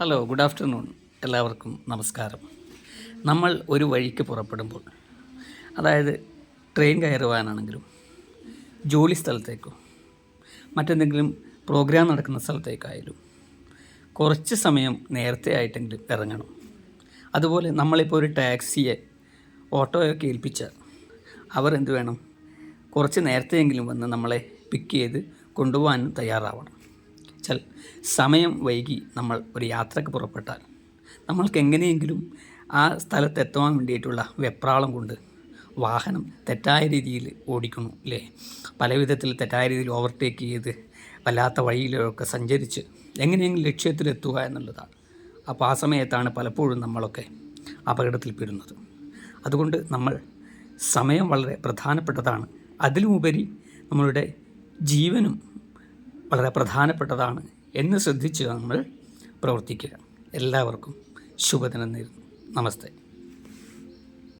Hello good afternoon എല്ലാവർക്കും നമസ്കാരം. നമ്മൾ ഒരു വഴിക്ക് പുറപ്പെടുമ്പോൾ അതായത് ട്രെയിൻ കയറുവാനാണെങ്കിലും ജോലി സ്ഥലത്തേക്കോ മറ്റെന്തെങ്കിലും പ്രോഗ്രാം നടക്കുന്ന സ്ഥലത്തേക്കായാലും കുറച്ച് സമയം നേരത്തെ ആയിട്ടെങ്കിലും ഇറങ്ങണം. അതുപോലെ നമ്മളിപ്പോൾ ഒരു ടാക്സിയെ ഓട്ടോയൊക്കെ ഏൽപ്പിച്ചാൽ അവർ എന്ത് വേണം? കുറച്ച് നേരത്തെയെങ്കിലും വന്ന് നമ്മളെ പിക്ക് ചെയ്ത് കൊണ്ടുപോകാനും തയ്യാറാവണം. വെച്ചാൽ സമയം വൈകി നമ്മൾ ഒരു യാത്രയ്ക്ക് പുറപ്പെട്ടാൽ നമ്മൾക്ക് എങ്ങനെയെങ്കിലും ആ സ്ഥലത്ത് എത്തുവാൻ വേണ്ടിയിട്ടുള്ള വെപ്രാളം കൊണ്ട് വാഹനം തെറ്റായ രീതിയിൽ ഓടിക്കുന്നു അല്ലേ? പല വിധത്തിൽ തെറ്റായ രീതിയിൽ ഓവർടേക്ക് ചെയ്ത് വല്ലാത്ത വഴിയിലൊക്കെ സഞ്ചരിച്ച് എങ്ങനെയെങ്കിലും ലക്ഷ്യത്തിലെത്തുക എന്നുള്ളതാണ്. അപ്പോൾ ആ സമയത്താണ് പലപ്പോഴും നമ്മളൊക്കെ അപകടത്തിൽപ്പെടുന്നത്. അതുകൊണ്ട് നമ്മൾ സമയം വളരെ പ്രധാനപ്പെട്ടതാണ്. അതിലുമുപരി നമ്മളുടെ ജീവനും വളരെ പ്രധാനപ്പെട്ടതാണ് എന്ന് ശ്രദ്ധിച്ച് നമ്മൾ പ്രവർത്തിക്കുക. എല്ലാവർക്കും ശുഭദിനം നേരുന്നു. നമസ്തേ.